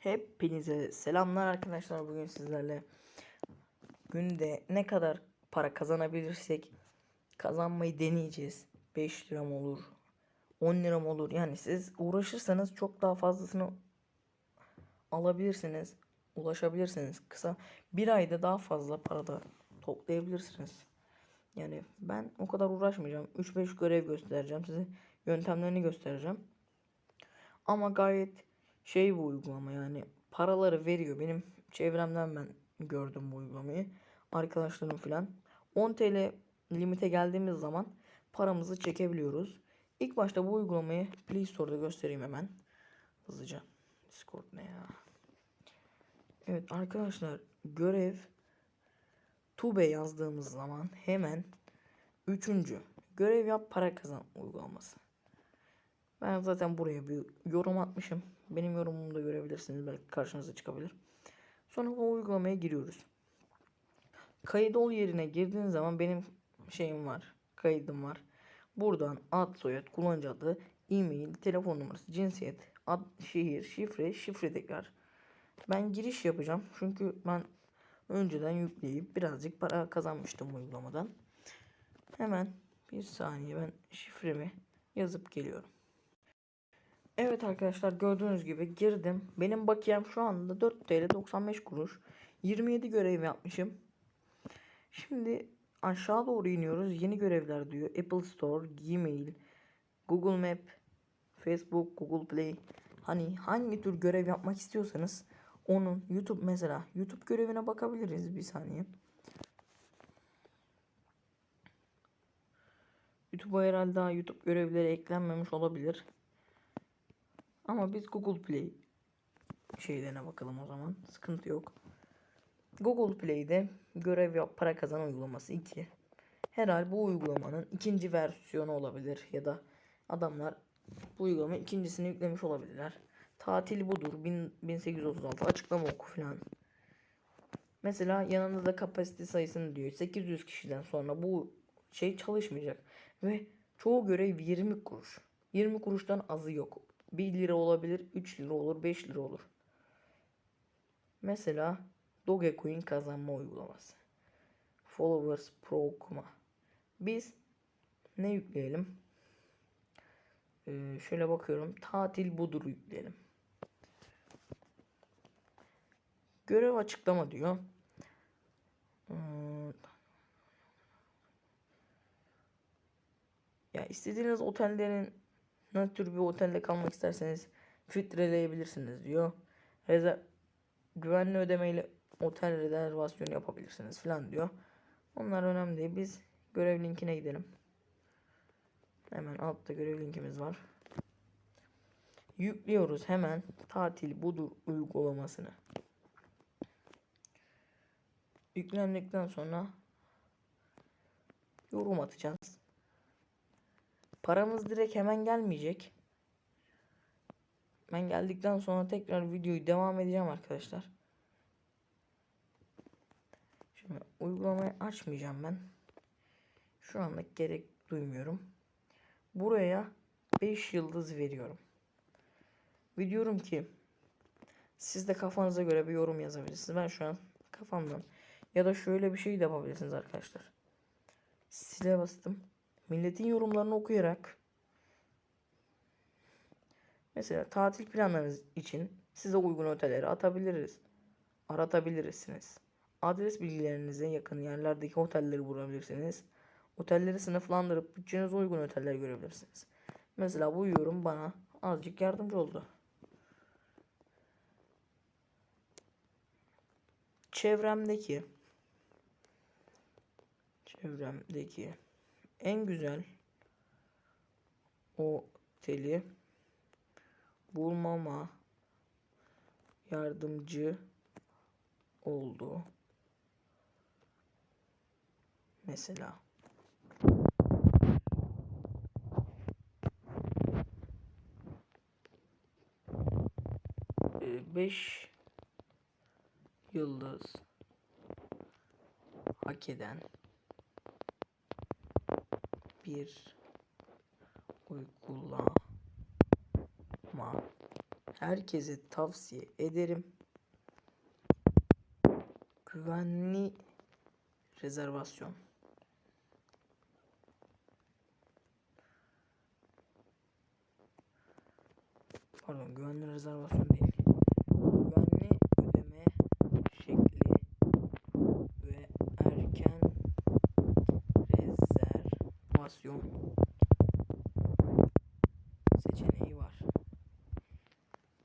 Hepinize selamlar arkadaşlar. Bugün sizlerle günde ne kadar para kazanabilirsek kazanmayı deneyeceğiz. 5 lira mı olur? 10 lira mı olur? Yani siz uğraşırsanız çok daha fazlasını alabilirsiniz. Ulaşabilirsiniz. Kısa bir ayda daha fazla para da toplayabilirsiniz. Yani ben o kadar uğraşmayacağım. 3-5 görev göstereceğim. Size yöntemlerini göstereceğim. Ama gayet şey bu uygulama yani paraları veriyor. Benim çevremden ben gördüm bu uygulamayı. Arkadaşlarım falan. 10 TL limite geldiğimiz zaman paramızı çekebiliyoruz. İlk başta bu uygulamayı Play Store'da göstereyim hemen. Hızlıca. Discord ne ya? Evet arkadaşlar görev Tube yazdığımız zaman hemen üçüncü görev yap para kazan uygulaması. Ben zaten buraya bir yorum atmışım. Benim yorumumu da görebilirsiniz. Belki karşınıza çıkabilir. Sonra bu uygulamaya giriyoruz. Kayıt ol yerine girdiğiniz zaman benim şeyim var. Kaydım var. Buradan ad, soyad, kullanıcı adı, e-mail, telefon numarası, cinsiyet, ad, şehir, şifre, şifre tekrar. Ben giriş yapacağım. Çünkü ben önceden yükleyip birazcık para kazanmıştım uygulamadan. Hemen bir saniye ben şifremi yazıp geliyorum. Evet arkadaşlar gördüğünüz gibi girdim. Benim bakiyem şu anda 4 TL 95 kuruş. 27 görev yapmışım. Şimdi aşağı doğru iniyoruz. Yeni görevler diyor. Apple Store, Gmail, Google Map, Facebook, Google Play. Hani hangi tür görev yapmak istiyorsanız onun YouTube mesela YouTube görevine bakabiliriz bir saniye. YouTube'a herhalde daha YouTube görevleri eklenmemiş olabilir. Ama biz Google Play şeylerine bakalım o zaman. Sıkıntı yok. Google Play'de görev yap para kazan uygulaması 2. Herhal bu uygulamanın ikinci versiyonu olabilir ya da adamlar bu uygulama ikincisini yüklemiş olabilirler. Tatil budur. 1000 1836 açıklama oku falan. Mesela yanında da kapasite sayısını diyor. 800 kişiden sonra bu şey çalışmayacak. Ve çoğu görev 20 kuruş. 20 kuruştan azı yok. 1 lira olabilir, 3 lira olur, 5 lira olur. Mesela Dogecoin kazanma uygulaması. Followers Pro okuma. Biz ne yükleyelim? Ee, şöyle bakıyorum. Tatil budur yükleyelim. Görev açıklama diyor. Hmm. Ya istediğiniz otellerin ne tür bir otelde kalmak isterseniz filtreleyebilirsiniz diyor. Reza güvenli ödemeyle otel rezervasyonu yapabilirsiniz falan diyor. Onlar önemli değil. Biz görev linkine gidelim. Hemen altta görev linkimiz var. Yüklüyoruz hemen tatil budur uygulamasını. Yüklendikten sonra yorum atacağız. Paramız direkt hemen gelmeyecek. Ben geldikten sonra tekrar videoyu devam edeceğim arkadaşlar. Şimdi uygulamayı açmayacağım ben. Şu anda gerek duymuyorum. Buraya 5 yıldız veriyorum. Ve diyorum ki siz de kafanıza göre bir yorum yazabilirsiniz. Ben şu an kafamdan ya da şöyle bir şey de yapabilirsiniz arkadaşlar. Sile bastım. Milletin yorumlarını okuyarak mesela tatil planlarınız için size uygun otelleri atabiliriz. Aratabilirsiniz. Adres bilgilerinize yakın yerlerdeki otelleri bulabilirsiniz. Otelleri sınıflandırıp bütçenize uygun oteller görebilirsiniz. Mesela bu yorum bana azıcık yardımcı oldu. Çevremdeki çevremdeki en güzel oteli bulmama yardımcı oldu. Mesela. Ee, Beş yıldız hak eden bir uygulama herkese tavsiye ederim. Güvenli rezervasyon. Pardon, güvenli rezervasyon değil. Güvenli ödeme şekli ve erken rezervasyon seçeneği var.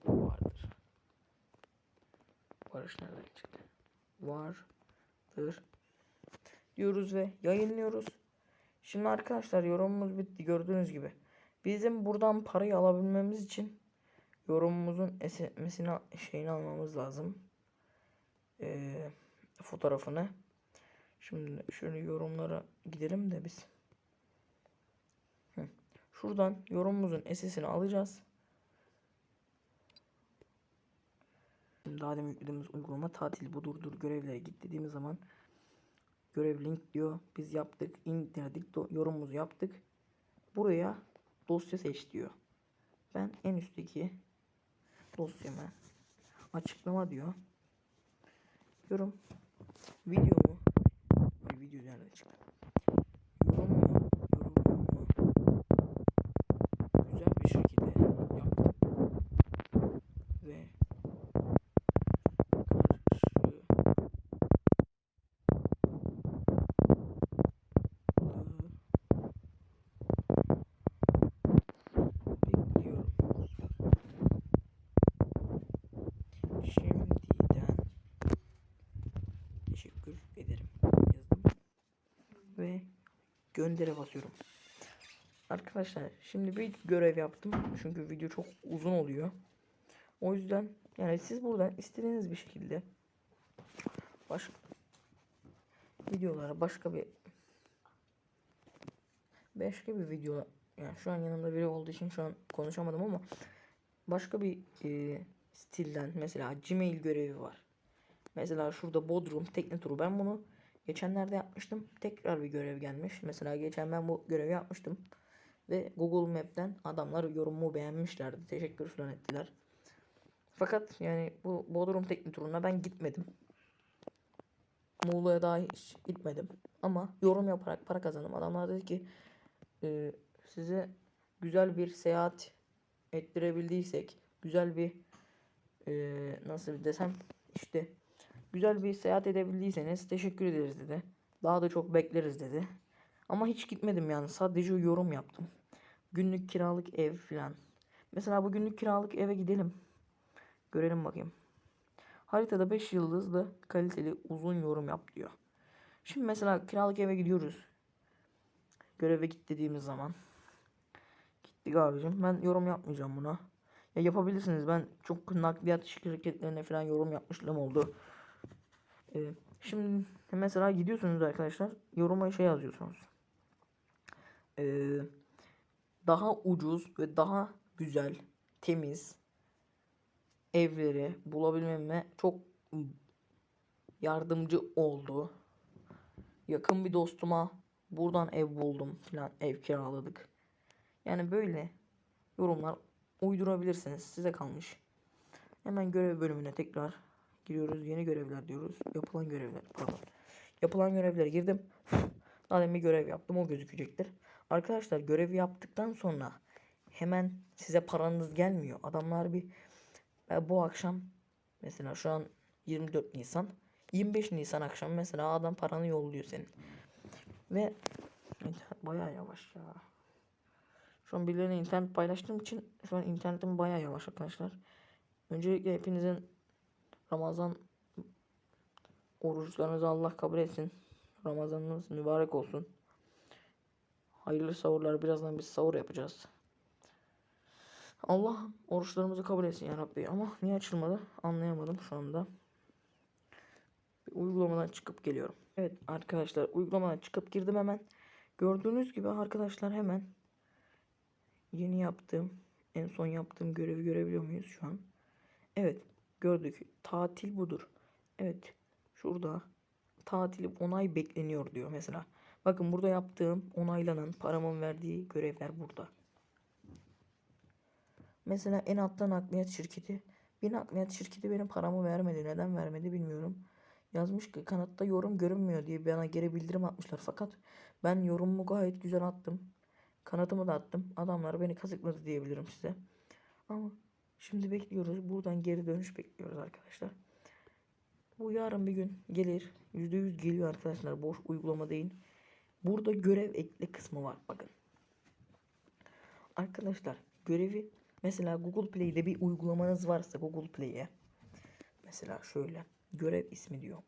Vardır. Barış nereden çıktı? Vardır. Diyoruz ve yayınlıyoruz. Şimdi arkadaşlar yorumumuz bitti gördüğünüz gibi. Bizim buradan parayı alabilmemiz için yorumumuzun esemesini şeyini almamız lazım. Ee, fotoğrafını. Şimdi şöyle yorumlara gidelim de biz. Şuradan yorumumuzun esesini alacağız. Daha demin yüklediğimiz uygulama tatil budurdur görevlere git dediğimiz zaman görev link diyor. Biz yaptık, indirdik, yorumumuzu yaptık. Buraya dosya seç diyor. Ben en üstteki dosyama açıklama diyor. Yorum videomu video nereden çıktı? Yorumumu yorumumu güzel bir şekilde yaptım. Ve karşı bekliyorum. Şimdiden teşekkür ederim yazdım ve göndere basıyorum. Arkadaşlar şimdi bir görev yaptım çünkü video çok uzun oluyor. O yüzden yani siz buradan istediğiniz bir şekilde başka videolara başka bir başka bir video yani şu an yanımda biri olduğu için şu an konuşamadım ama başka bir e, stilden mesela Gmail görevi var. Mesela şurada Bodrum tekne turu ben bunu geçenlerde yapmıştım. Tekrar bir görev gelmiş. Mesela geçen ben bu görevi yapmıştım. Ve Google Map'ten adamlar yorumumu beğenmişlerdi. Teşekkür falan ettiler. Fakat yani bu Bodrum tekne turuna ben gitmedim. Muğla'ya daha hiç gitmedim. Ama yorum yaparak para kazandım. Adamlar dedi ki e, size güzel bir seyahat ettirebildiysek, güzel bir e, nasıl desem işte güzel bir seyahat edebildiyseniz teşekkür ederiz dedi. Daha da çok bekleriz dedi. Ama hiç gitmedim yani sadece yorum yaptım. Günlük kiralık ev filan. Mesela bu günlük kiralık eve gidelim. Görelim bakayım. Haritada 5 yıldızlı kaliteli uzun yorum yap diyor. Şimdi mesela kiralık eve gidiyoruz. Göreve git dediğimiz zaman. Gittik abicim. Ben yorum yapmayacağım buna. Ya yapabilirsiniz. Ben çok nakliyat şirketlerine falan yorum yapmışlığım oldu. Ee, şimdi mesela gidiyorsunuz arkadaşlar. Yoruma şey yazıyorsunuz. Ee, daha ucuz ve daha güzel, temiz evleri bulabilmeme çok yardımcı oldu. Yakın bir dostuma buradan ev buldum falan ev kiraladık. Yani böyle yorumlar uydurabilirsiniz. Size kalmış. Hemen görev bölümüne tekrar giriyoruz. Yeni görevler diyoruz. Yapılan görevler. Pardon. Yapılan görevlere girdim. Demin bir görev yaptım. O gözükecektir. Arkadaşlar görevi yaptıktan sonra hemen size paranız gelmiyor. Adamlar bir e, bu akşam mesela şu an 24 Nisan 25 Nisan akşam mesela adam paranı yolluyor senin. Ve internet bayağı yavaş ya. Şu an birilerine internet paylaştığım için şu an internetim bayağı yavaş arkadaşlar. Öncelikle hepinizin Ramazan oruçlarınızı Allah kabul etsin. Ramazanınız mübarek olsun. Hayırlı sahurlar. Birazdan biz sahur yapacağız. Allah oruçlarımızı kabul etsin ya Rabbi. Ama niye açılmadı anlayamadım şu anda. Bir uygulamadan çıkıp geliyorum. Evet arkadaşlar uygulamadan çıkıp girdim hemen. Gördüğünüz gibi arkadaşlar hemen yeni yaptığım en son yaptığım görevi görebiliyor muyuz şu an? Evet gördük. Tatil budur. Evet şurada tatili onay bekleniyor diyor mesela. Bakın burada yaptığım onaylanan paramın verdiği görevler burada. Mesela en altta nakliyat şirketi. Bir nakliyat şirketi benim paramı vermedi. Neden vermedi bilmiyorum. Yazmış ki kanatta yorum görünmüyor diye bana geri bildirim atmışlar. Fakat ben yorumumu gayet güzel attım. Kanatımı da attım. Adamlar beni kazıkladı diyebilirim size. Ama şimdi bekliyoruz. Buradan geri dönüş bekliyoruz arkadaşlar. Bu yarın bir gün gelir. %100 geliyor arkadaşlar. Boş uygulama değil. Burada görev ekle kısmı var. Bakın. Arkadaşlar görevi mesela Google Play'de bir uygulamanız varsa Google Play'e mesela şöyle görev ismi diyor.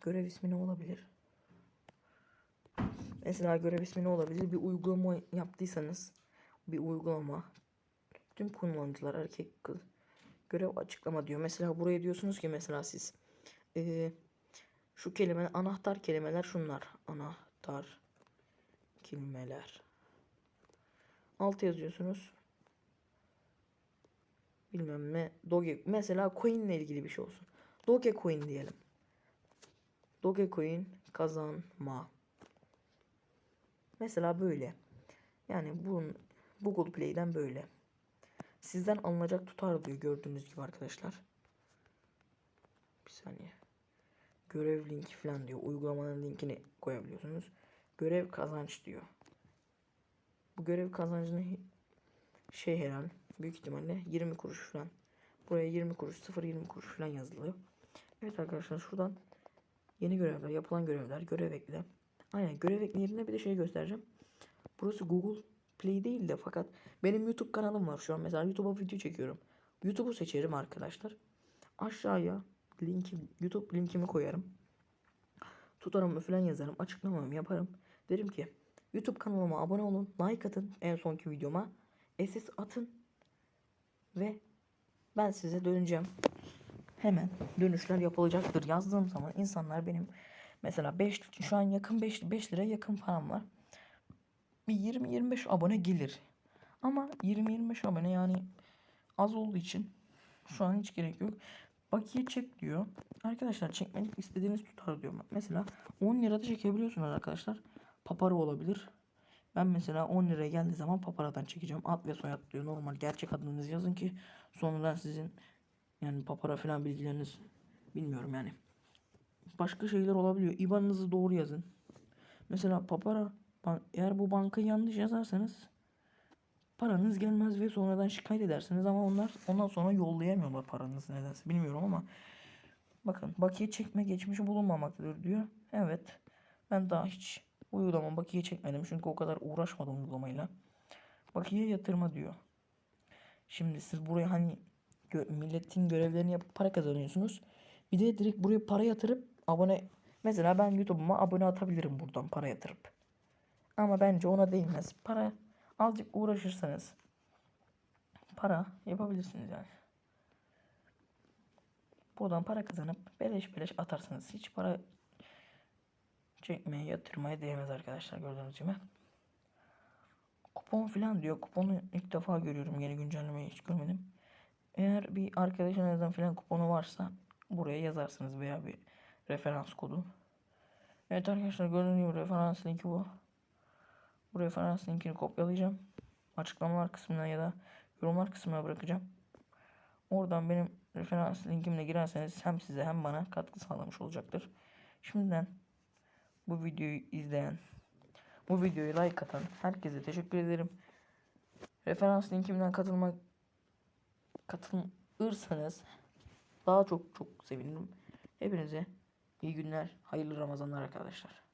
Görev ismi ne olabilir? Mesela görev ismi ne olabilir? Bir uygulama yaptıysanız bir uygulama tüm kullanıcılar erkek kız görev açıklama diyor. Mesela buraya diyorsunuz ki mesela siz eee, şu kelime anahtar kelimeler şunlar. Anahtar kelimeler. Alt yazıyorsunuz. Bilmem ne. Doge mesela coin ile ilgili bir şey olsun. Dogecoin diyelim. Dogecoin kazanma. Mesela böyle. Yani bunun Google Play'den böyle. Sizden alınacak tutar diyor gördüğünüz gibi arkadaşlar. Bir saniye. Görev linki falan diyor. Uygulamanın linkini koyabiliyorsunuz. Görev kazanç diyor. Bu görev kazancını şey herhal büyük ihtimalle 20 kuruş falan. Buraya 20 kuruş 0.20 kuruş falan yazılıyor. Evet arkadaşlar şuradan yeni görevler, yapılan görevler, görev ekle. Aynen görev ekle yerine bir de şey göstereceğim. Burası Google Play değil de fakat benim YouTube kanalım var şu an. Mesela YouTube'a video çekiyorum. YouTube'u seçerim arkadaşlar. Aşağıya linki, YouTube linkimi koyarım. Tutarımı falan yazarım. Açıklamamı yaparım. Derim ki YouTube kanalıma abone olun. Like atın en sonki videoma. SS atın. Ve ben size döneceğim. Hemen dönüşler yapılacaktır. Yazdığım zaman insanlar benim mesela 5 şu an yakın 5 5 lira yakın param var. Bir 20-25 abone gelir. Ama 20-25 abone yani az olduğu için şu an hiç gerek yok. Bakiye çek diyor. Arkadaşlar çekmelik istediğiniz tutar diyor. Mesela 10 lirada çekebiliyorsunuz arkadaşlar. Papara olabilir. Ben mesela 10 liraya geldiği zaman paparadan çekeceğim. Ad ve soyad diyor. Normal gerçek adınızı yazın ki sonradan sizin yani papara falan bilgileriniz bilmiyorum yani. Başka şeyler olabiliyor. IBAN'ınızı doğru yazın. Mesela papara eğer bu bankayı yanlış yazarsanız paranız gelmez ve sonradan şikayet edersiniz ama onlar ondan sonra yollayamıyorlar paranızı nedense bilmiyorum ama bakın bakiye çekme geçmişi bulunmamaktadır diyor. Evet. Ben daha hiç uygulama bakiye çekmedim çünkü o kadar uğraşmadım uygulamayla. Bakiye yatırma diyor. Şimdi siz buraya hani gö- milletin görevlerini yapıp para kazanıyorsunuz. Bir de direkt buraya para yatırıp abone mesela ben YouTube'uma abone atabilirim buradan para yatırıp. Ama bence ona değmez. Para azıcık uğraşırsanız para yapabilirsiniz yani. Buradan para kazanıp beleş beleş atarsınız. Hiç para çekmeye, yatırmaya değmez arkadaşlar gördüğünüz gibi. Kupon falan diyor. Kuponu ilk defa görüyorum. Yeni güncellemeyi hiç görmedim. Eğer bir arkadaşınızdan falan kuponu varsa buraya yazarsınız veya bir referans kodu. Evet arkadaşlar gördüğünüz gibi referans linki bu. Bu referans linkini kopyalayacağım. Açıklamalar kısmına ya da yorumlar kısmına bırakacağım. Oradan benim referans linkimle girerseniz hem size hem bana katkı sağlamış olacaktır. Şimdiden bu videoyu izleyen, bu videoyu like atan herkese teşekkür ederim. Referans linkimden katılmak katılırsanız daha çok çok sevinirim. Hepinize iyi günler, hayırlı Ramazanlar arkadaşlar.